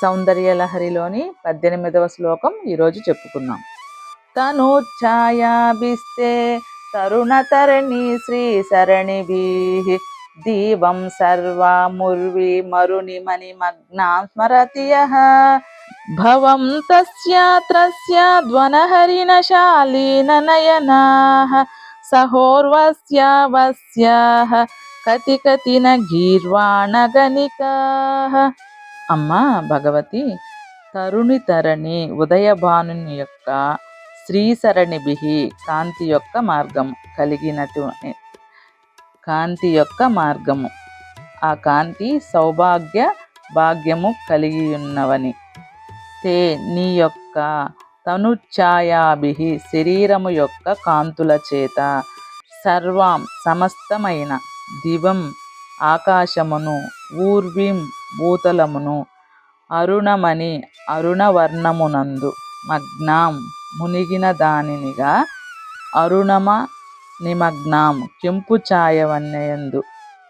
సౌందర్యలహరిలోని పద్దెనిమిదవ శ్లోకం ఈరోజు చెప్పుకున్నాం తను ఛాయాభిస్తే తరుణతరణి శ్రీ సరణిభి దీవం సర్వాముర్వి మరుని మణిమగ్నాం స్మరతి భవం తస్యాత్రస్య ధ్వనహరిణశాలీన నయనాః. సహోర్వస్యావస్యాః కతి కతిన గీర్వాణగణికాః అమ్మ భగవతి తరుణి తరణి ఉదయభాను యొక్క శ్రీసరణిభి కాంతి యొక్క మార్గం కలిగినటు కాంతి యొక్క మార్గము. ఆ కాంతి సౌభాగ్య భాగ్యము కలిగి ఉన్నవని తే నీ యొక్క తనుఛాయాభి శరీరము యొక్క కాంతుల చేత సర్వాం సమస్తమైన దివం ఆకాశమును ఊర్విం భూతలమును అరుణమణి అరుణవర్ణమునందు మగ్నాం మునిగిన దానినిగా అరుణమ నిమగ్నాం కెంపు ఛాయవన్నయందు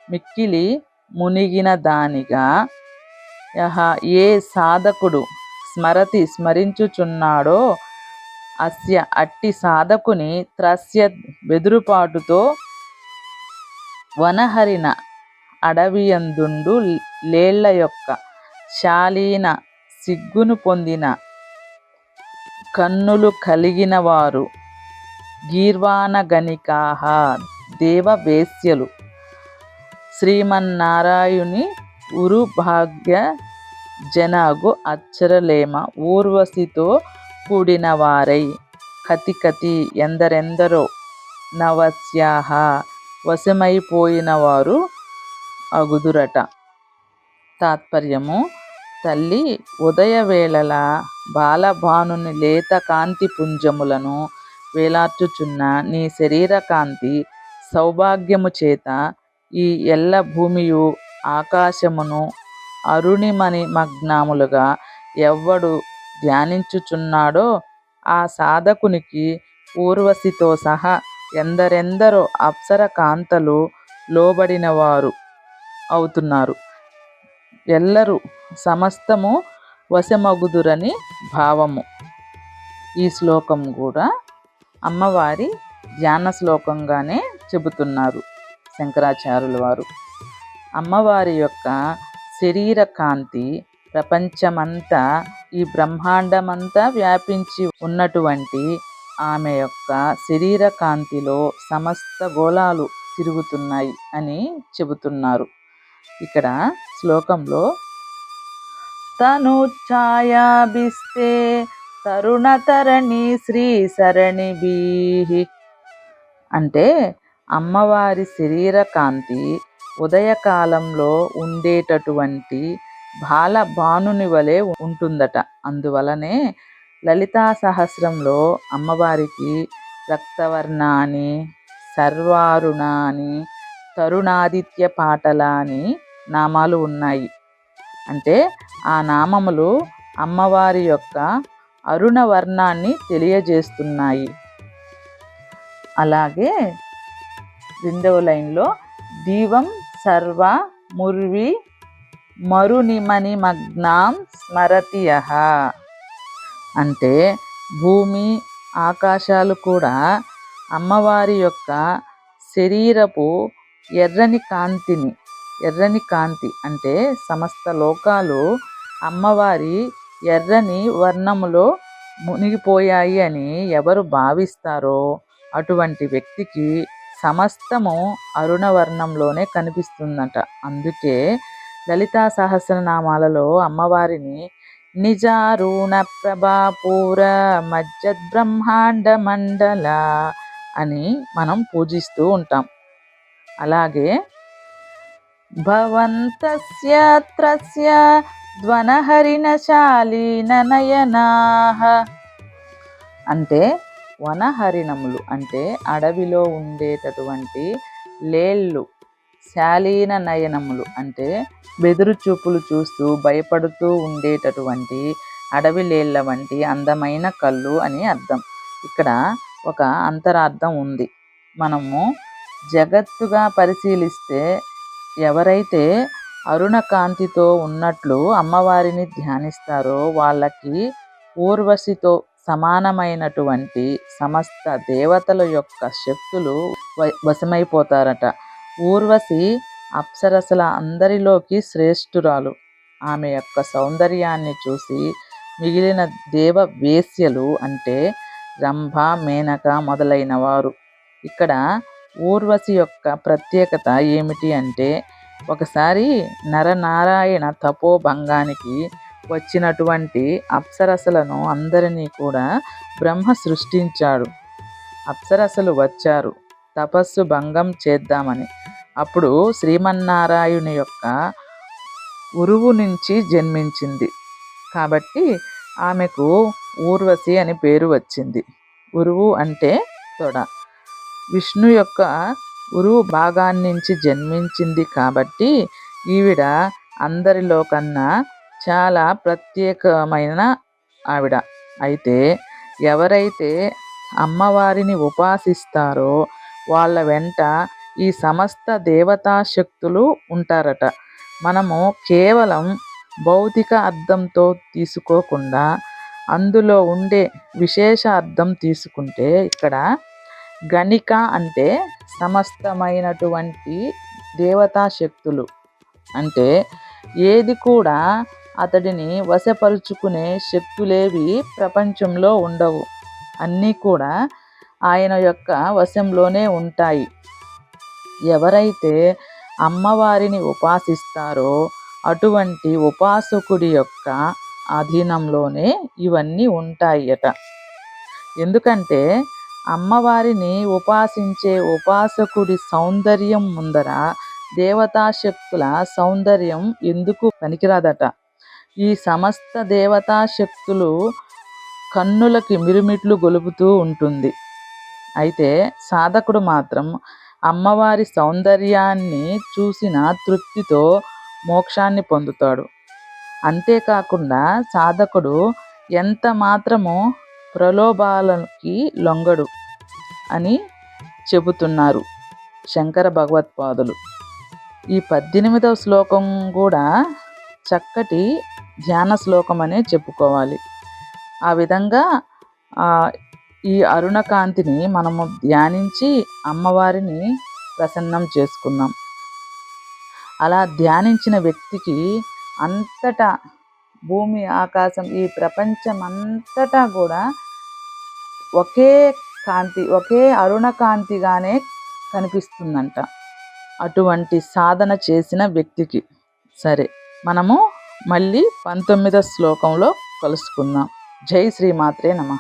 మిక్కిలి మునిగిన దానిగా యహ ఏ సాధకుడు స్మరతి స్మరించుచున్నాడో అస్య అట్టి సాధకుని త్రస్య బెదురుపాటుతో వనహరిన అడవియందుండు లేళ్ళ యొక్క శాలీన సిగ్గును పొందిన కన్నులు కలిగిన వారు గీర్వాణగణికాహ దేవవేశ్యలు. శ్రీమన్నారాయుని ఉరుభాగ్య జనాగు అచ్చరలేమ ఊర్వశితో కూడిన వారై కతి కతి ఎందరెందరో నవస్యాహ వశమైపోయిన వారు అగుదురట తాత్పర్యము తల్లి ఉదయవేళల బాలభానుని లేత కాంతి పుంజములను వేలార్చుచున్న నీ శరీర కాంతి సౌభాగ్యము చేత ఈ ఎల్ల భూమియు ఆకాశమును అరుణిమణి మగ్నాములుగా ఎవ్వడు ధ్యానించుచున్నాడో ఆ సాధకునికి ఊర్వశితో సహా ఎందరెందరో అప్సర కాంతలు లోబడినవారు. అవుతున్నారు. ఎల్లరూ సమస్తము వశమగుదురని భావము. ఈ శ్లోకం కూడా అమ్మవారి ధ్యాన శ్లోకంగానే చెబుతున్నారు శంకరాచార్యుల వారు. అమ్మవారి యొక్క శరీర కాంతి ప్రపంచమంతా ఈ బ్రహ్మాండమంతా వ్యాపించి ఉన్నటువంటి ఆమె యొక్క శరీర కాంతిలో సమస్త గోళాలు తిరుగుతున్నాయి అని చెబుతున్నారు. ఇక్కడ శ్లోకంలో తను ఛాయాభిస్తే తరుణతరణి శ్రీ సరణిభి అంటే అమ్మవారి శరీర కాంతి ఉదయకాలంలో ఉండేటటువంటి బాల భానుని వలె ఉంటుందట. అందువలనే లలితా సహస్రంలో అమ్మవారికి రక్తవర్ణ అని సర్వారుణ అని తరుణాదిత్య పాటల అని నామాలు ఉన్నాయి. అంటే ఆ నామములు అమ్మవారి యొక్క అరుణ వర్ణాన్ని తెలియజేస్తున్నాయి. అలాగే రెండవ లైన్లో దీవం సర్వ ముర్వి మరునిమని మగ్నాం స్మరతియ. అంటే భూమి ఆకాశాలు కూడా అమ్మవారి యొక్క శరీరపు ఎర్రని కాంతిని ఎర్రని కాంతి అంటే సమస్త లోకాలు అమ్మవారి ఎర్రని వర్ణములో మునిగిపోయాయి అని ఎవరు భావిస్తారో అటువంటి వ్యక్తికి సమస్తము అరుణవర్ణంలోనే కనిపిస్తుందట. అందుకే లలితా సహస్రనామాలలో అమ్మవారిని నిజారుణ ప్రభాపూర మజ్జద్ బ్రహ్మాండ మండల అని మనం పూజిస్తూ ఉంటాం. అలాగే భవంతస్యత్రస్య ధ్వనహరిణశాలీన నయనాహ అంటే వనహరిణములు అంటే అడవిలో ఉండేటటువంటి లేళ్ళు శాలీన నయనములు అంటే బెదురు చూపులు చూస్తూ భయపడుతూ ఉండేటటువంటి అడవి లేళ్ళ వంటి అందమైన కళ్ళు అని అర్థం. ఇక్కడ ఒక అంతరార్థం ఉంది. మనము జగత్తుగా పరిశీలిస్తే ఎవరైతే అరుణకాంతితో ఉన్నట్లు అమ్మవారిని ధ్యానిస్తారో వాళ్ళకి ఊర్వశితో సమానమైనటువంటి సమస్త దేవతల యొక్క శక్తులు వశమైపోతారట. ఊర్వశి అప్సరసల అందరిలోకి శ్రేష్ఠురాలు. ఆమె యొక్క సౌందర్యాన్ని చూసి మిగిలిన దేవ వేశ్యలు అంటే రంభ మేనక మొదలైన వారు. ఇక్కడ ఊర్వశి యొక్క ప్రత్యేకత ఏమిటి అంటే ఒకసారి నరనారాయణ తపోభంగానికి వచ్చినటువంటి అప్సరసలను అందరినీ కూడా బ్రహ్మ సృష్టించాడు. అప్సరసలు వచ్చారు. తపస్సు భంగం చేద్దామని. అప్పుడు శ్రీమన్నారాయణు యొక్క ఉరువు నుంచి జన్మించింది. కాబట్టి ఆమెకు ఊర్వశి అని పేరు వచ్చింది. ఉరువు అంటే తొడ. విష్ణు యొక్క ఉరువు భాగాన్నించి జన్మించింది కాబట్టి ఈవిడ అందరిలో కన్నా చాలా ప్రత్యేకమైన ఆవిడ. అయితే ఎవరైతే అమ్మవారిని ఉపాసిస్తారో వాళ్ళ వెంట ఈ సమస్త దేవతా శక్తులు ఉంటారట. మనము కేవలం భౌతిక అర్థంతో తీసుకోకుండా అందులో ఉండే విశేష అర్థం తీసుకుంటే ఇక్కడ గణిక అంటే సమస్తమైనటువంటి దేవతా శక్తులు. అంటే ఏది కూడా అతడిని వశపరుచుకునే శక్తులేవి ప్రపంచంలో ఉండవు. అన్నీ కూడా ఆయన యొక్క వశంలోనే ఉంటాయి. ఎవరైతే అమ్మవారిని ఉపాసిస్తారో అటువంటి ఉపాసకుడి యొక్క అధీనంలోనే ఇవన్నీ ఉంటాయట. ఎందుకంటే అమ్మవారిని ఉపాసించే ఉపాసకుడి సౌందర్యం ముందర దేవతాశక్తుల సౌందర్యం ఎందుకు పనికిరాదట? ఈ సమస్త దేవతాశక్తులు కన్నులకి మిరుమిట్లు గొలుపుతూ ఉంటుంది. అయితే సాధకుడు మాత్రం అమ్మవారి సౌందర్యాన్ని చూసిన తృప్తితో మోక్షాన్ని పొందుతాడు. అంతేకాకుండా సాధకుడు ఎంత మాత్రము ప్రలోభాలకి లొంగడు. అని చెబుతున్నారు శంకర భగవత్పాదులు. ఈ పద్దెనిమిదవ శ్లోకం కూడా చక్కటి ధ్యాన శ్లోకం అనే చెప్పుకోవాలి. ఆ విధంగా ఈ అరుణకాంతిని మనము ధ్యానించి అమ్మవారిని ప్రసన్నం చేసుకున్నాం. అలా ధ్యానించిన వ్యక్తికి అంతటా భూమి ఆకాశం ఈ ప్రపంచం అంతటా కూడా ఒకే కాంతి ఒకే అరుణ కాంతిగానే కనిపిస్తుందంట. అటువంటి సాధన చేసిన వ్యక్తికి. సరే మనము మళ్ళీ పంతొమ్మిదో శ్లోకంలో కలుసుకుందాం. జై శ్రీమాత్రే నమ.